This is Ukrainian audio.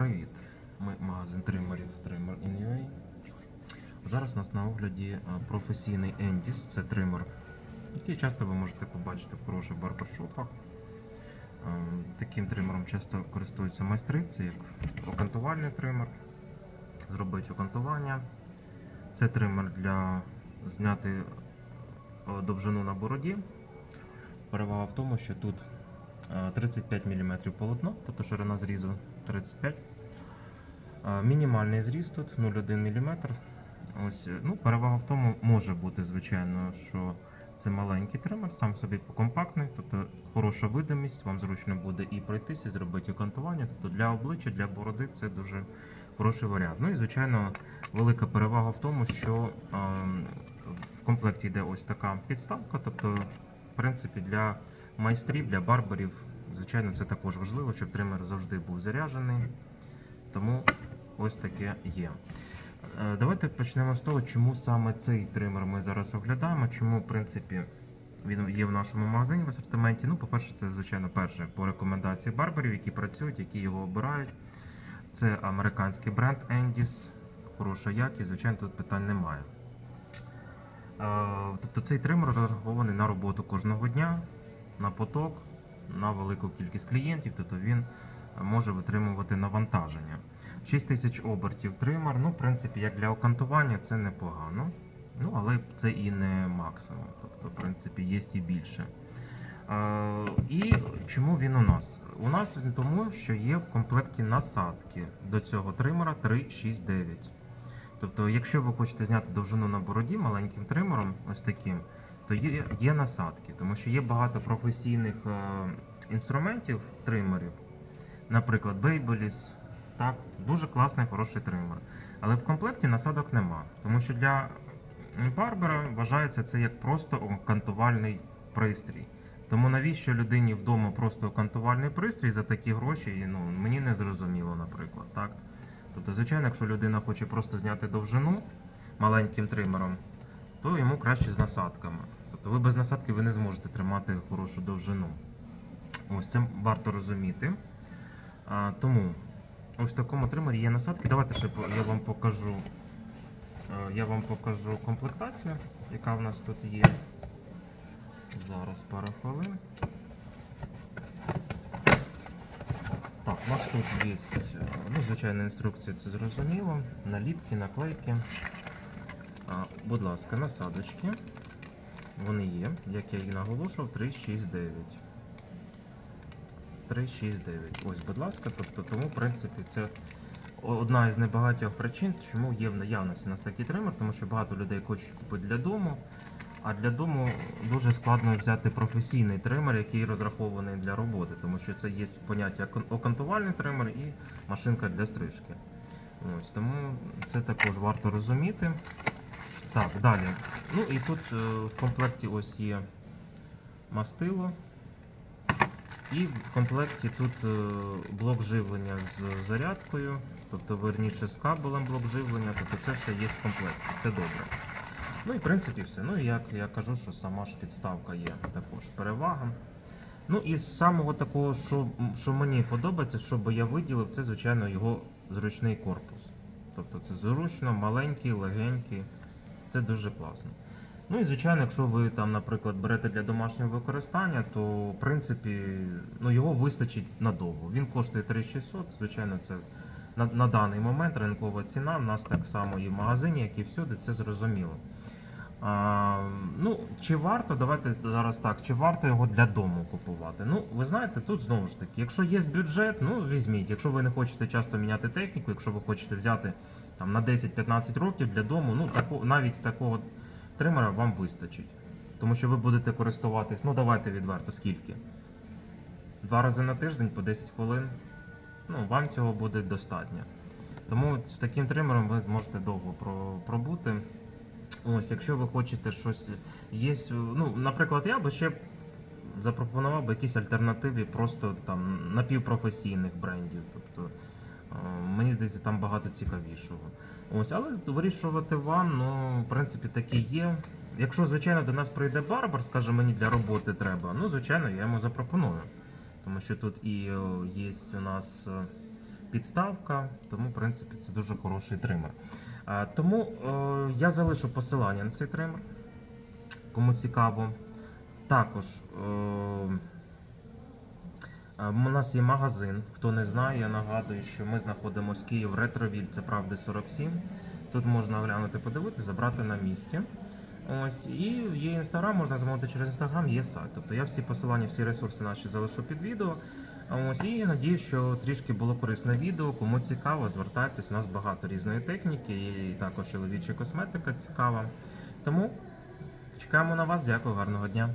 привіт! Ми магазин тримерів Trimmer in.ua. Зараз у нас на огляді професійний Endis, це тример, який часто ви можете побачити в хороших барбершопах. Таким тримером часто користуються майстри, це як окантувальний тример. Зробити окантування. Це тример для зняти е, довжину на бороді. Перевага в тому, що тут е, 35 мм полотно, тобто ширина зрізу 35 Е, Мінімальний зріз тут 0,1 мм. Ось, е, ну, перевага в тому може бути, звичайно, що це маленький тример, сам собі компактний, тобто хороша видимість, вам зручно буде і пройтися, і зробити окантування. Тобто для обличчя, для бороди це дуже хороший варіант. Ну і звичайно, велика перевага в тому, що ем, в комплекті йде ось така підставка, тобто, в принципі, для майстрів, для барберів, звичайно, це також важливо, щоб тример завжди був заряджений. Тому ось таке є. Е, Давайте почнемо з того, чому саме цей тример ми зараз оглядаємо, чому, в принципі, він є в нашому магазині в асортименті. Ну, по-перше, це, звичайно, перше по рекомендації барберів, які працюють, які його обирають. Це американський бренд Endis, хороша якість, звичайно, тут питань немає. Е, Тобто цей тример розрахований на роботу кожного дня, на поток, на велику кількість клієнтів, тобто він може витримувати навантаження. 6 тисяч обертів тример, ну, в принципі, як для окантування це непогано. Ну, але це і не максимум. Тобто, в принципі, є і більше. Е, і чому він у нас? У нас він тому, що є в комплекті насадки до цього тримера 369. Тобто, якщо ви хочете зняти довжину на бороді маленьким тримером, ось таким, то є, є насадки, тому що є багато професійних е, інструментів тримерів, наприклад, Babyliss, так, дуже класний, хороший тример. Але в комплекті насадок нема, тому що для барбера вважається це як просто окантувальний пристрій. Тому навіщо людині вдома просто окантувальний пристрій за такі гроші, ну, мені не зрозуміло, наприклад. Так? Тобто, звичайно, якщо людина хоче просто зняти довжину маленьким тримером, то йому краще з насадками. Тобто ви без насадки ви не зможете тримати хорошу довжину. Ось це варто розуміти. А, тому ось в такому тримері є насадки. Давайте ще я вам покажу. е, Я вам покажу комплектацію, яка в нас тут є. Зараз пару хвилин. Так, у нас тут є, ну, звичайна інструкція, це зрозуміло. Наліпки, наклейки. А, будь ласка, насадочки. Вони є, як я і наголошував, 369. 369. Ось, будь ласка, тобто, тому, в принципі, це одна із небагатьох причин, чому є в наявності у нас такий тример, тому що багато людей хочуть купити для дому. А для дому дуже складно взяти професійний тример, який розрахований для роботи, тому що це є поняття окантувальний тример і машинка для стрижки. Ось, тому це також варто розуміти. Так, далі. Ну і тут е, в комплекті ось є мастило. І в комплекті тут е, блок живлення з зарядкою, тобто верніше з кабелем блок живлення, тобто це все є в комплекті. Це добре. Ну і в принципі все. Ну і як я кажу, що сама ж підставка є також перевага. Ну і з самого такого, що, що мені подобається, що би я виділив, це звичайно його зручний корпус. Тобто це зручно, маленький, легенький. Це дуже класно. Ну і звичайно, якщо ви там, наприклад, берете для домашнього використання, то в принципі ну, його вистачить надовго. Він коштує 3600, звичайно, це на, на даний момент ринкова ціна. У нас так само і в магазині, як і всюди, це зрозуміло. А, ну, чи варто, давайте зараз так, чи варто його для дому купувати? Ну, ви знаєте, тут знову ж таки, якщо є бюджет, ну візьміть. Якщо ви не хочете часто міняти техніку, якщо ви хочете взяти там на 10-15 років для дому, ну тако, навіть такого тримера вам вистачить. Тому що ви будете користуватись, ну давайте відверто, скільки? Два рази на тиждень по 10 хвилин. Ну, вам цього буде достатньо. Тому з таким тримером ви зможете довго пробути. Ось, якщо ви хочете щось є, ну, наприклад, я би ще запропонував би якісь альтернативи просто там напівпрофесійних брендів. Тобто мені здається, там багато цікавішого. Ось, але вирішувати вам, ну, в принципі, таке є. Якщо, звичайно, до нас прийде барбар, скаже, мені для роботи треба, ну, звичайно, я йому запропоную. Тому що тут і е, є у нас е, підставка, тому, в принципі, це дуже хороший тример. Е, Тому е, я залишу посилання на цей тример, кому цікаво. Також е, е, у нас є магазин. Хто не знає, я нагадую, що ми знаходимося Київ Ретровіль, це правди 47. Тут можна глянути, подивитися, забрати на місці. Ось і є інстаграм, можна замовити через інстаграм, є сайт. Тобто я всі посилання, всі ресурси наші залишу під відео. Ось і надіюсь, що трішки було корисне відео. Кому цікаво, звертайтесь. У нас багато різної техніки, і також чоловіча косметика цікава. Тому чекаємо на вас. Дякую, гарного дня.